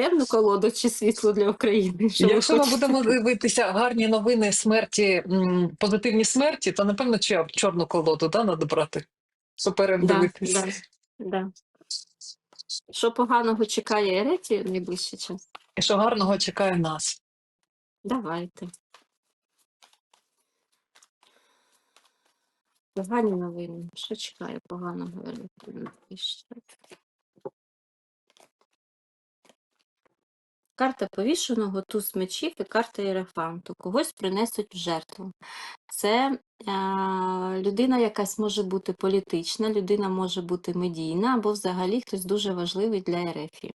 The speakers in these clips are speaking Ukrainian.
темну колоду чи світлу для України? Що Якщо ми будемо дивитися гарні новини смерті, позитивні смерті, то напевно чо- чорну колоду да, треба брати. Суперем Да, да, да. Що поганого чекає Ереті в найближчий час? І що гарного чекає нас. Давайте. Погані новини. Що чекає поганого Ереті Карта повішеного, туз мечів і карта Єрофанту. Когось принесуть в жертву. Це е, людина якась може бути політична, людина може бути медійна, або взагалі хтось дуже важливий для Ерефії.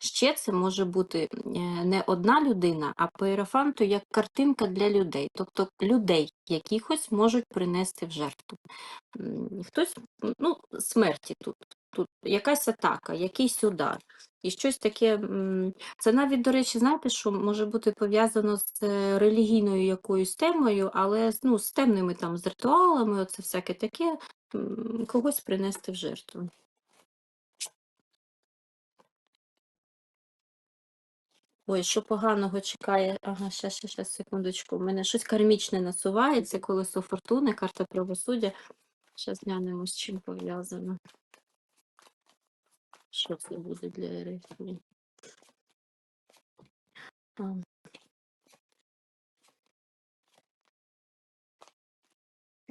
Ще це може бути е, не одна людина, а по Єрофанту як картинка для людей, тобто людей якихось можуть принести в жертву. Хтось, ну, смерті тут, тут якась атака, якийсь удар. І щось таке, це навіть, до речі, знаєте, що може бути пов'язано з е, релігійною якоюсь темою, але ну, з темними там, з ритуалами, оце всяке таке, когось принести в жертву. Ой, що поганого чекає? Ага, щас, щас, щас, секундочку. У мене щось кармічне насувається, колесо фортуни, карта правосуддя. Зараз глянемо, з чим пов'язано. Що це буде для Ерефії?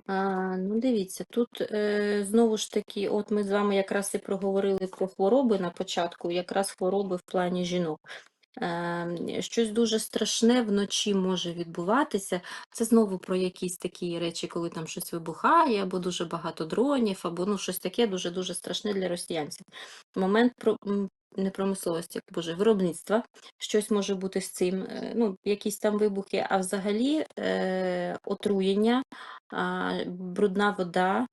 А, ну, дивіться, тут е, знову ж таки, от ми з вами якраз і проговорили про хвороби на початку, якраз хвороби в плані жінок. Е, щось дуже страшне вночі може відбуватися. Це знову про якісь такі речі, коли там щось вибухає, або дуже багато дронів, або ну, щось таке дуже-дуже страшне для росіянців. Момент про, не промисловості, боже, виробництва. Щось може бути з цим, е, ну, якісь там вибухи, а взагалі е, отруєння, брудна вода.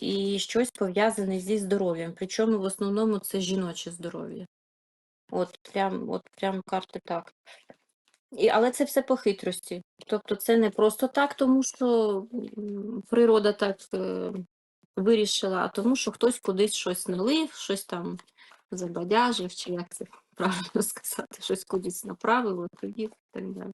І щось пов'язане зі здоров'ям. Причому в основному це жіноче здоров'я. От прям, от прям карти так. І, але це все по хитрості. Тобто це не просто так, тому що природа так е, вирішила, а тому, що хтось кудись щось налив, щось там забадяжив, чи як це правильно сказати, щось кудись направив, тоді так далі.